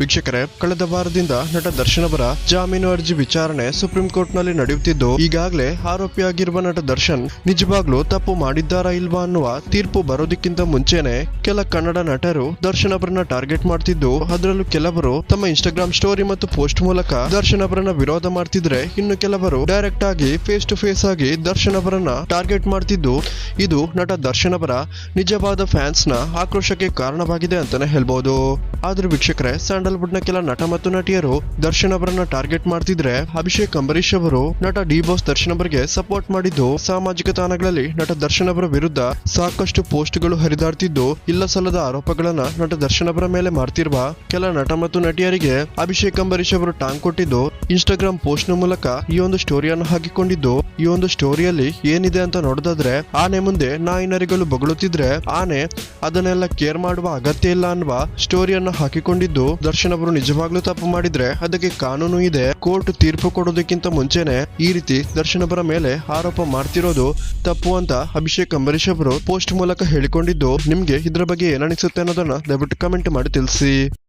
ವೀಕ್ಷಕರೇ, ಕಳೆದ ವಾರದಿಂದ ನಟ ದರ್ಶನ್ ಅವರ ಜಾಮೀನು ಅರ್ಜಿ ವಿಚಾರಣೆ ಸುಪ್ರೀಂ ಕೋರ್ಟ್ನಲ್ಲಿ ನಡೆಯುತ್ತಿದ್ದು, ಈಗಾಗಲೇ ಆರೋಪಿಯಾಗಿರುವ ನಟ ದರ್ಶನ್ ನಿಜವಾಗ್ಲೂ ತಪ್ಪು ಮಾಡಿದ್ದಾರಾ ಇಲ್ವಾ ಅನ್ನುವ ತೀರ್ಪು ಬರೋದಕ್ಕಿಂತ ಮುಂಚೆನೆ ಕೆಲ ಕನ್ನಡ ನಟರು ದರ್ಶನ್ ಅವರನ್ನ ಟಾರ್ಗೆಟ್ ಮಾಡ್ತಿದ್ದು, ಅದರಲ್ಲೂ ಕೆಲವರು ತಮ್ಮ ಇನ್ಸ್ಟಾಗ್ರಾಮ್ ಸ್ಟೋರಿ ಮತ್ತು ಪೋಸ್ಟ್ ಮೂಲಕ ದರ್ಶನ್ ಅವರನ್ನ ವಿರೋಧ ಮಾಡ್ತಿದ್ರೆ ಇನ್ನು ಕೆಲವರು ಡೈರೆಕ್ಟ್ ಆಗಿ ಫೇಸ್ ಟು ಫೇಸ್ ಆಗಿ ದರ್ಶನ್ ಅವರನ್ನ ಟಾರ್ಗೆಟ್ ಮಾಡ್ತಿದ್ದು, ಇದು ನಟ ದರ್ಶನ್ ಅವರ ನಿಜವಾದ ಫ್ಯಾನ್ಸ್ನ ಆಕ್ರೋಶಕ್ಕೆ ಕಾರಣವಾಗಿದೆ ಅಂತಾನೆ ಹೇಳ್ಬಹುದು ಆದ್ರೆ ವೀಕ್ಷಕರೇ ಸ್ಯಾಂಡಲ್ವುಡ್ನ ಕೆಲ ನಟ ಮತ್ತು ನಟಿಯರು ದರ್ಶನ್ ಅವರನ್ನ ಟಾರ್ಗೆಟ್ ಮಾಡ್ತಿದ್ರೆ ಅಭಿಷೇಕ್ ಅಂಬರೀಶ್ ಅವರು ನಟ ಡಿ ಬಾಸ್ ದರ್ಶನ್ ಅವರಿಗೆ ಸಪೋರ್ಟ್ ಮಾಡಿದ್ದು ಸಾಮಾಜಿಕ ತಾಣಗಳಲ್ಲಿ ನಟ ದರ್ಶನ್ ಅವರ ವಿರುದ್ಧ ಸಾಕಷ್ಟು ಪೋಸ್ಟ್ಗಳು ಹರಿದಾಡ್ತಿದ್ದು ಇಲ್ಲ ಸಲ್ಲದ ಆರೋಪಗಳನ್ನ ನಟ ದರ್ಶನ್ ಅವರ ಮೇಲೆ ಮಾಡ್ತಿರುವ ಕೆಲ ನಟ ಮತ್ತು ನಟಿಯರಿಗೆ ಅಭಿಷೇಕ್ ಅಂಬರೀಶ್ ಅವರು ಟಾಂಗ್ ಕೊಟ್ಟಿದ್ದು ಇನ್ಸ್ಟಾಗ್ರಾಮ್ ಪೋಸ್ಟ್ನ ಮೂಲಕ ಈ ಒಂದು ಸ್ಟೋರಿಯನ್ನು ಹಾಕಿಕೊಂಡಿದ್ದು ಈ ಒಂದು ಸ್ಟೋರಿಯಲ್ಲಿ ಏನಿದೆ ಅಂತ ನೋಡೋದಾದ್ರೆ ಆನೆ ಮುಂದೆ ನಾಯಿನರಿಗಳು ಬಗಳುತ್ತಿದ್ರೆ ಆನೆ ಅದನ್ನೆಲ್ಲ ಕೇರ್ ಮಾಡುವ ಅಗತ್ಯ ಇಲ್ಲ ಅನ್ನುವ ಸ್ಟೋರಿಯನ್ನು ಹಾಕಿಕೊಂಡಿದ್ದು ದರ್ಶನ್ ಅವರು ನಿಜವಾಗ್ಲೂ ತಪ್ಪು ಮಾಡಿದ್ರೆ ಅದಕ್ಕೆ ಕಾನೂನು ಇದೆ. ಕೋರ್ಟ್ ತೀರ್ಪು ಕೊಡೋದಕ್ಕಿಂತ ಮುಂಚೆನೆ ಈ ರೀತಿ ದರ್ಶನ್ ಅವರ ಮೇಲೆ ಆರೋಪ ಮಾಡ್ತಿರೋದು ತಪ್ಪು ಅಂತ ಅಭಿಷೇಕ್ ಅಂಬರೀಶ್ ಅವರು ಪೋಸ್ಟ್ ಮೂಲಕ ಹೇಳಿಕೊಂಡಿದ್ದು. ನಿಮ್ಗೆ ಇದ್ರ ಬಗ್ಗೆ ಏನನಿಸುತ್ತೆ ಅನ್ನೋದನ್ನ ದಯವಿಟ್ಟು ಕಮೆಂಟ್ ಮಾಡಿ ತಿಳಿಸಿ.